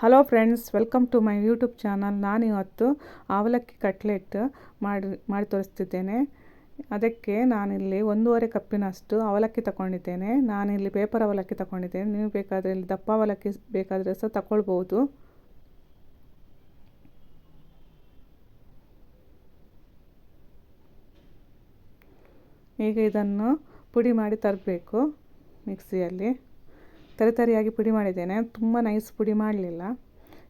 Hello friends welcome to my YouTube channel ನಾನಿವತ್ತು ಅವಲಕ್ಕಿ cutlet ಮಾಡಿ ಮಾಡಿ ತೋರಿಸ್ತಿದ್ದೇನೆ. ಅದಕ್ಕೆ ನಾನಿಲ್ಲಿ ಒಂದೂವರೆ ಕಪ್ಪಿನಷ್ಟು ಅವಲಕ್ಕಿ ತಗೊಂಡಿದ್ದೇನೆ. ನಾನಿಲ್ಲಿ ಪೇಪರ್ ಅವಲಕ್ಕಿ ತಗೊಂಡಿದ್ದೇನೆ. ನೀವು ಬೇಕಾದರೆ ಇಲ್ಲಿ ದಪ್ಪ ಅವಲಕ್ಕಿ ಬೇಕಾದರೆ ಸಹ ತಗೊಳ್ಬೋದು. ಈಗ ಇದನ್ನು ಪುಡಿ ಮಾಡಿ ತರಬೇಕು ಮಿಕ್ಸಿಯಲ್ಲಿ. ತರಿತರಿಯಾಗಿ ಪುಡಿ ಮಾಡಿದ್ದೇನೆ. ತುಂಬ ನೈಸ್ ಪುಡಿ ಮಾಡಲಿಲ್ಲ.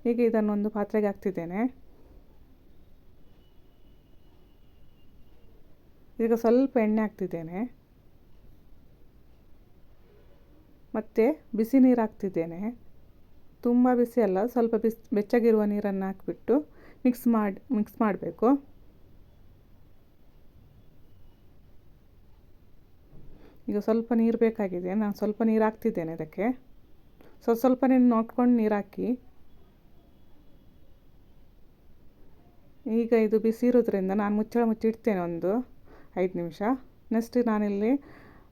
ಈಗ ಇದನ್ನೊಂದು ಪಾತ್ರೆಗೆ ಹಾಕ್ತಿದ್ದೇನೆ. ಈಗ ಸ್ವಲ್ಪ ಎಣ್ಣೆ ಹಾಕ್ತಿದ್ದೇನೆ. ಮತ್ತು ಬಿಸಿ ನೀರು ಹಾಕ್ತಿದ್ದೇನೆ. ತುಂಬ ಬಿಸಿ ಅಲ್ಲ, ಸ್ವಲ್ಪ ಬಿಸಿ ಬೆಚ್ಚಗಿರುವ ನೀರನ್ನು ಹಾಕಿಬಿಟ್ಟು ಮಿಕ್ಸ್ ಮಾಡಿ ಮಿಕ್ಸ್ ಮಾಡಬೇಕು. ಈಗ ಸ್ವಲ್ಪ ನೀರು ಬೇಕಾಗಿದೆ, ನಾನು ಸ್ವಲ್ಪ ನೀರು ಹಾಕ್ತಿದ್ದೇನೆ ಅದಕ್ಕೆ ಸ್ವಲ್ಪ ಸ್ವಲ್ಪ ನೀನು ನೋಡ್ಕೊಂಡು ನೀರು ಹಾಕಿ. ಈಗ ಇದು ಬಿಸಿ ಇರೋದ್ರಿಂದ ನಾನು ಮುಚ್ಚಳ ಮುಚ್ಚಿಡ್ತೇನೆ ಒಂದು ಐದು ನಿಮಿಷ. ನೆಕ್ಸ್ಟ್ ನಾನಿಲ್ಲಿ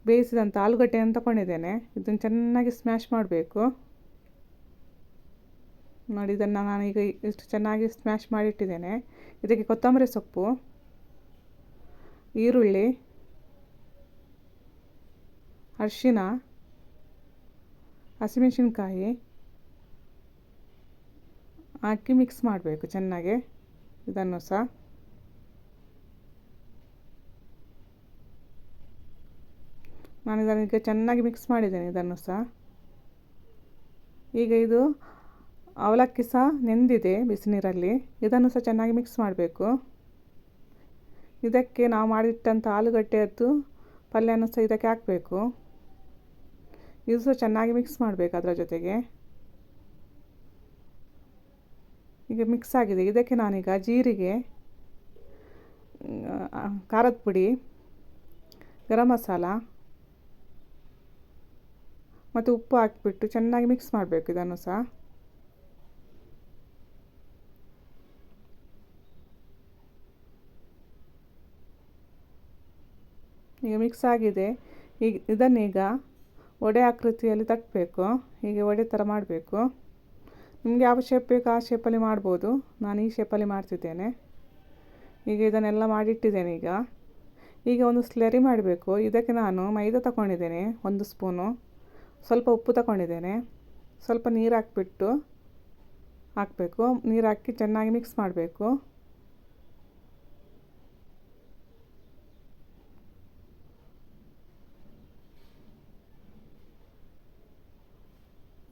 ಬೇಯಿಸಿದಂಥ ಆಲೂಗಡ್ಡೆಯನ್ನು ತಗೊಂಡಿದ್ದೇನೆ. ಇದನ್ನು ಚೆನ್ನಾಗಿ ಸ್ಮ್ಯಾಶ್ ಮಾಡಬೇಕು. ನೋಡಿ, ಇದನ್ನು ನಾನೀಗ ಇಷ್ಟು ಚೆನ್ನಾಗಿ ಸ್ಮ್ಯಾಶ್ ಮಾಡಿಟ್ಟಿದ್ದೇನೆ. ಇದಕ್ಕೆ ಕೊತ್ತಂಬರಿ ಸೊಪ್ಪು, ಈರುಳ್ಳಿ ಅರಿಶಿನ, ಹಸಿಮೆಣಸಿನ್ಕಾಯಿ ಹಾಕಿ ಮಿಕ್ಸ್ ಮಾಡಬೇಕು ಚೆನ್ನಾಗಿ, ಇದನ್ನು ಸಹ. ನಾನು ಇದನ್ನೀಗ ಚೆನ್ನಾಗಿ ಮಿಕ್ಸ್ ಮಾಡಿದ್ದೇನೆ ಇದನ್ನು ಸಹ. ಈಗ ಇದು ಅವಲಕ್ಕಿ ಸಹ ನೆಂದಿದೆ ಬಿಸಿನೀರಲ್ಲಿ, ಇದನ್ನು ಸಹ ಚೆನ್ನಾಗಿ ಮಿಕ್ಸ್ ಮಾಡಬೇಕು. ಇದಕ್ಕೆ ನಾವು ಮಾಡಿಟ್ಟಂಥ ಆಲೂಗಡ್ಡೆಯದ್ದು ಪಲ್ಯನೂ ಸಹ ಇದಕ್ಕೆ ಹಾಕಬೇಕು. ಇದು ಸಹ ಚೆನ್ನಾಗಿ ಮಿಕ್ಸ್ ಮಾಡಬೇಕು ಅದರ ಜೊತೆಗೆ. ಈಗ ಮಿಕ್ಸ್ ಆಗಿದೆ. ಇದಕ್ಕೆ ನಾನೀಗ ಜೀರಿಗೆ ಖಾರದ ಪುಡಿ, ಗರಂ ಮಸಾಲ ಮತ್ತು ಉಪ್ಪು ಹಾಕಿಬಿಟ್ಟು ಚೆನ್ನಾಗಿ ಮಿಕ್ಸ್ ಮಾಡಬೇಕು ಇದನ್ನು ಸಹ. ಈಗ ಮಿಕ್ಸ್ ಆಗಿದೆ. ಈಗ ಇದನ್ನೀಗ ವಡೆ ಆಕೃತಿಯಲ್ಲಿ ತಟ್ಟಬೇಕು. ಹೀಗೆ ವಡೆ ಥರ ಮಾಡಬೇಕು. ನಿಮಗೆ ಯಾವ ಶೇಪ್ ಬೇಕು ಆ ಶೇಪಲ್ಲಿ ಮಾಡ್ಬೋದು. ನಾನು ಈ ಶೇಪಲ್ಲಿ ಮಾಡ್ತಿದ್ದೇನೆ. ಈಗ ಇದನ್ನೆಲ್ಲ ಮಾಡಿಟ್ಟಿದ್ದೇನೆ ಈಗ. ಈಗ ಒಂದು ಸ್ಲರಿ ಮಾಡಬೇಕು. ಇದಕ್ಕೆ ನಾನು ಮೈದಾ ತಗೊಂಡಿದ್ದೇನೆ, ಒಂದು ಸ್ಪೂನು. ಸ್ವಲ್ಪ ಉಪ್ಪು ತಗೊಂಡಿದ್ದೇನೆ. ಸ್ವಲ್ಪ ನೀರು ಹಾಕ್ಬಿಟ್ಟು ಹಾಕಬೇಕು. ನೀರು ಹಾಕಿ ಚೆನ್ನಾಗಿ ಮಿಕ್ಸ್ ಮಾಡಬೇಕು.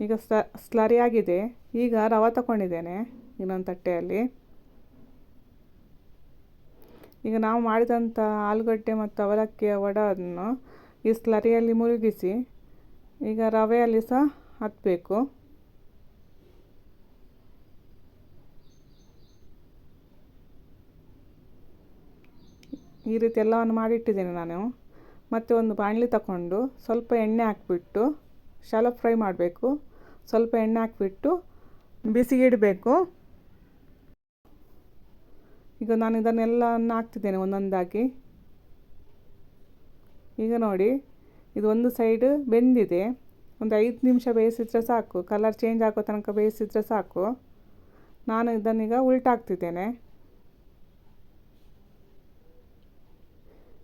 ಈಗ ಸ್ಲರಿ ಆಗಿದೆ. ಈಗ ರವೆ ತಗೊಂಡಿದ್ದೇನೆ ಇನ್ನೊಂದು ತಟ್ಟೆಯಲ್ಲಿ. ಈಗ ನಾವು ಮಾಡಿದಂಥ ಆಲೂಗಡ್ಡೆ ಮತ್ತು ಅವಲಕ್ಕಿಯ ವಡವನ್ನು ಈ ಸ್ಲರಿಯಲ್ಲಿ ಮುಳುಗಿಸಿ ಈಗ ರವೆಯಲ್ಲಿ ಸಹ ಹತ್ತಬೇಕು ಈ ರೀತಿ ಎಲ್ಲವನ್ನು ಮಾಡಿಟ್ಟಿದ್ದೇನೆ ನಾನು. ಮತ್ತು ಒಂದು ಬಾಣಲಿ ತಗೊಂಡು ಸ್ವಲ್ಪ ಎಣ್ಣೆ ಹಾಕ್ಬಿಟ್ಟು ಶಾಲೋ ಫ್ರೈ ಮಾಡಬೇಕು. ಸ್ವಲ್ಪ ಎಣ್ಣೆ ಹಾಕಿಬಿಟ್ಟು ಬಿಸಿಗಿಡಬೇಕು ಈಗ ನಾನು ಇದನ್ನೆಲ್ಲ ಹಾಕ್ತಿದ್ದೇನೆ ಒಂದೊಂದಾಗಿ. ಈಗ ನೋಡಿ, ಇದು ಒಂದು ಸೈಡ್ ಬೆಂದಿದೆ. ಒಂದು ಐದು ನಿಮಿಷ ಬೇಯಿಸಿದ್ರೆ ಸಾಕು. ಕಲರ್ ಚೇಂಜ್ ಆಗೋ ತನಕ ಬೇಯಿಸಿದ್ರೆ ಸಾಕು. ನಾನು ಇದನ್ನೀಗ ಉಲ್ಟಾಕ್ತಿದ್ದೇನೆ.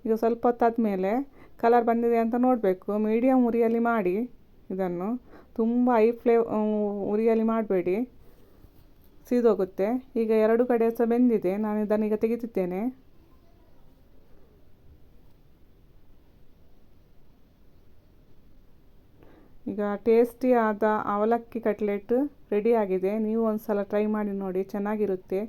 ಈಗ ಸ್ವಲ್ಪ ಹೊತ್ತಾದ ಮೇಲೆ ಕಲರ್ ಬಂದಿದೆ ಅಂತ ನೋಡಬೇಕು. ಮೀಡಿಯಮ್ ಉರಿಯಲ್ಲಿ ಮಾಡಿ ಇದನ್ನು. ತುಂಬ ಐ ಫ್ಲೇ ಉರಿಯಲ್ಲಿ ಮಾಡಬೇಡಿ. ಸೀದೋಗುತ್ತೆ. ಈಗ ಎರಡು ಕಡೆ ಸಹ ಬೆಂದಿದೆ. ನಾನು ಇದನ್ನೀಗ ತೆಗಿತಿದ್ದೇನೆ ಈಗ ಟೇಸ್ಟಿಯಾದ ಅವಲಕ್ಕಿ ಕಟ್ಲೆಟ್ ರೆಡಿಯಾಗಿದೆ ನೀವು ಒಂದು ಸಲ ಟ್ರೈ ಮಾಡಿ ನೋಡಿ. ಚೆನ್ನಾಗಿರುತ್ತೆ.